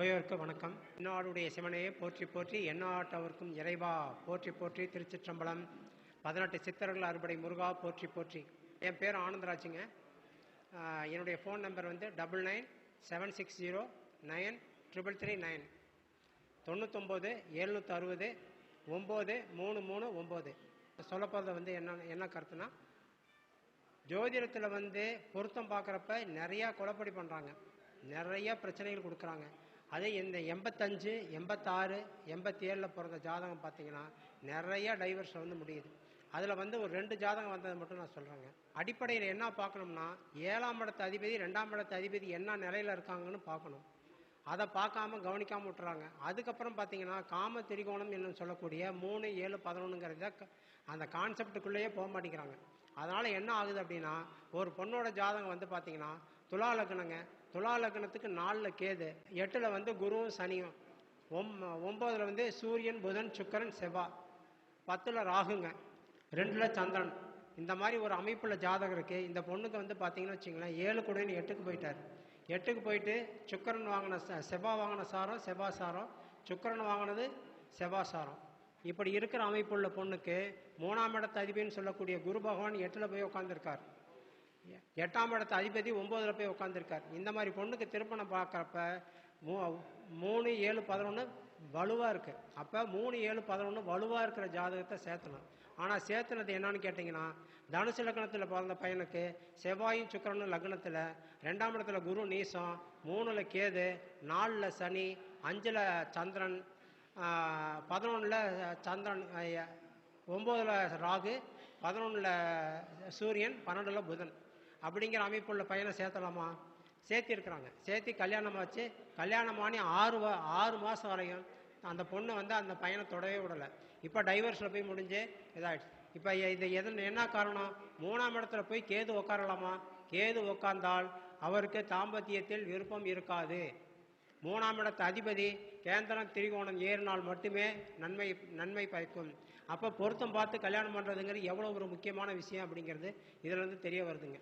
சபையோருக்கு வணக்கம். என்னாடுடைய சிவனையே போற்றி போற்றி எண்ணாட்டவர்க்கும் இறைவா போற்றி போற்றி திருச்சிற்றம்பலம். பதினெட்டு சித்தர்கள் அறுபடை முருகா போற்றி போற்றி. என் பேர் ஆனந்தராஜுங்க. என்னுடைய ஃபோன் நம்பர் வந்து double nine seven six zero nine triple three nine தொண்ணூத்தொம்பது எழுநூற்றி அறுபது ஒம்பது மூணு மூணு ஒம்பது. சொல்லப்போகிறது வந்து என்ன என்ன கருத்துனா ஜோதிடத்தில் வந்து பொருத்தம் பார்க்குறப்ப நிறையா குழப்படி பண்ணுறாங்க நிறைய பிரச்சனைகள் கொடுக்குறாங்க. அதே இந்த எண்பத்தஞ்சு எண்பத்தாறு எண்பத்தி ஏழில் பிறந்த ஜாதகம் பார்த்தீங்கன்னா நிறைய டைவர்ஸ் வந்து முடியுது. அதில் வந்து ஒரு ரெண்டு ஜாதகம் வந்ததை மட்டும் நான் சொல்கிறேங்க அடிப்படையில் என்ன பார்க்கணும்னா ஏழாம் இடத்து அதிபதி ரெண்டாம் இடத்து அதிபதி என்ன நிலையில் இருக்காங்கன்னு பார்க்கணும். அதை பார்க்காம கவனிக்காமல் விட்டுறாங்க. அதுக்கப்புறம் பார்த்தீங்கன்னா காம திரிகோணம் என்னும் சொல்லக்கூடிய மூணு ஏழு பதினொன்றுங்கிறத அந்த கான்செப்டுக்குள்ளேயே போக மாட்டேங்கிறாங்க. அதனால் என்ன ஆகுது அப்படின்னா ஒரு பொண்ணோட ஜாதகம் வந்து பார்த்தீங்கன்னா துலா லக்னங்க. துலா லக்னத்துக்கு நாலில் கேது. எட்டில் வந்து குருவும் சனியும் ஒம் ஒம்பதில் வந்து சூரியன் புதன் சுக்கரன் செவ்வா. பத்தில் ராகுங்க. ரெண்டில் சந்திரன். இந்த மாதிரி ஒரு அமைப்பில் ஜாதகம் இருக்குது இந்த பொண்ணுக்கு வந்து பார்த்தீங்கன்னு வச்சிங்களேன் ஏழு கூடன்னு எட்டுக்கு போயிட்டார். எட்டுக்கு போயிட்டு சுக்கரன் வாங்கின ச- வாங்கின சாரம் செவ்வாய் சாரம். சுக்கரன் வாங்கினது செவ்வாய் சாரம். இப்படி இருக்கிற அமைப்புள்ள பொண்ணுக்கு மூணாம் இடத்து அதிபதினு சொல்லக்கூடிய குரு பகவான் எட்டில் போய் உட்காந்துருக்கார் எட்டாம் இடத்து அதிபதி ஒம்போதில் போய் உட்காந்துருக்கார் இந்த மாதிரி பொண்ணுக்கு திருப்பணம் பார்க்குறப்ப மூ மூணு ஏழு பதினொன்று வலுவாக இருக்குது அப்போ மூணு ஏழு பதினொன்று வலுவாக இருக்கிற ஜாதகத்தை சேர்த்தணும். ஆனால் சேர்த்துனது என்னன்னு கேட்டிங்கன்னா தனுசு லக்னத்தில் பிறந்த பையனுக்கு செவ்வாயும் சுக்கிரனும் லக்னத்தில் ரெண்டாம் இடத்துல குரு நீசம் மூணில் கேது நாலில் சனி அஞ்சில் சந்திரன் பதினொன்றில் சந்திரன் ஒம்போதில் ராகு பதினொன்றில் சூரியன் பன்னெண்டில் புதன். அப்படிங்கிற அமைப்புள்ள பையனை சேர்த்தலாமா? சேர்த்திருக்கிறாங்க. சேர்த்தி கல்யாணம் ஆச்சு. கல்யாணம் ஆணி ஆறு ஆறு மாதம் வரையும் அந்த பொண்ணு வந்து அந்த பையனை தொடவே விடலை. இப்போ டைவர்ஸில் போய் முடிஞ்சு இதாகிடுச்சு இப்போ இது எதன் என்ன காரணம்? மூணாம் இடத்துல போய் கேது உட்காரலாமா கேது உட்கார்ந்தால் அவருக்கு தாம்பத்தியத்தில் விருப்பம் இருக்காது. மூணாம் இடத்து அதிபதி கேந்திரம் திரிகோணம் ஏறினால் மட்டுமே நன்மை நன்மை பயக்கும். அப்போ பொருத்தம் பார்த்து கல்யாணம் பண்ணுறதுங்கிறது எவ்வளோ ஒரு முக்கியமான விஷயம் அப்படிங்கிறது இதிலேருந்து தெரிய வருதுங்க.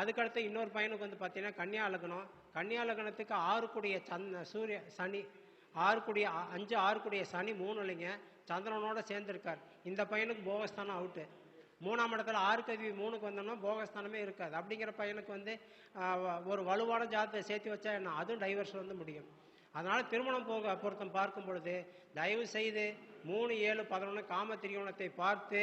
அதுக்கடுத்து இன்னொரு பையனுக்கு வந்து பார்த்தீங்கன்னா கன்னியா லக்னம் கன்னியா லக்னத்துக்கு ஆறுக்குடிய சந்த சூரிய சனி ஆறுக்குடிய அஞ்சு ஆறுக்குடிய சனி மூணு இல்லைங்க. சந்திரனோட சேர்ந்துருக்கார். இந்த பையனுக்கு போகஸ்தானம் அவுட்டு. மூணாம் இடத்துல ஆறு கல்வி மூணுக்கு வந்தோம்னா போகஸ்தானமே இருக்காது. அப்படிங்கிற பையனுக்கு வந்து ஒரு வலுவான ஜாதத்தை சேர்த்து வச்சா என்ன? அதுவும் டைவர்ஸ் வந்து முடியும். அதனால் திருமணம் போக பொருத்தம் பார்க்கும் பொழுது தயவு செய்து மூணு ஏழு பதினொன்று காம திரியோணத்தை பார்த்து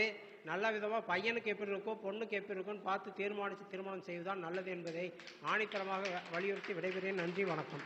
நல்ல விதமாக பையனுக்கு எப்படி இருக்கோ பொண்ணுக்கு எப்படி இருக்குன்னு பார்த்து தீர்மானித்து திருமணம் செய்வதுதான் நல்லது என்பதை ஆணித்தரமாக வலியுறுத்தி விடைபெறேன். நன்றி வணக்கம்.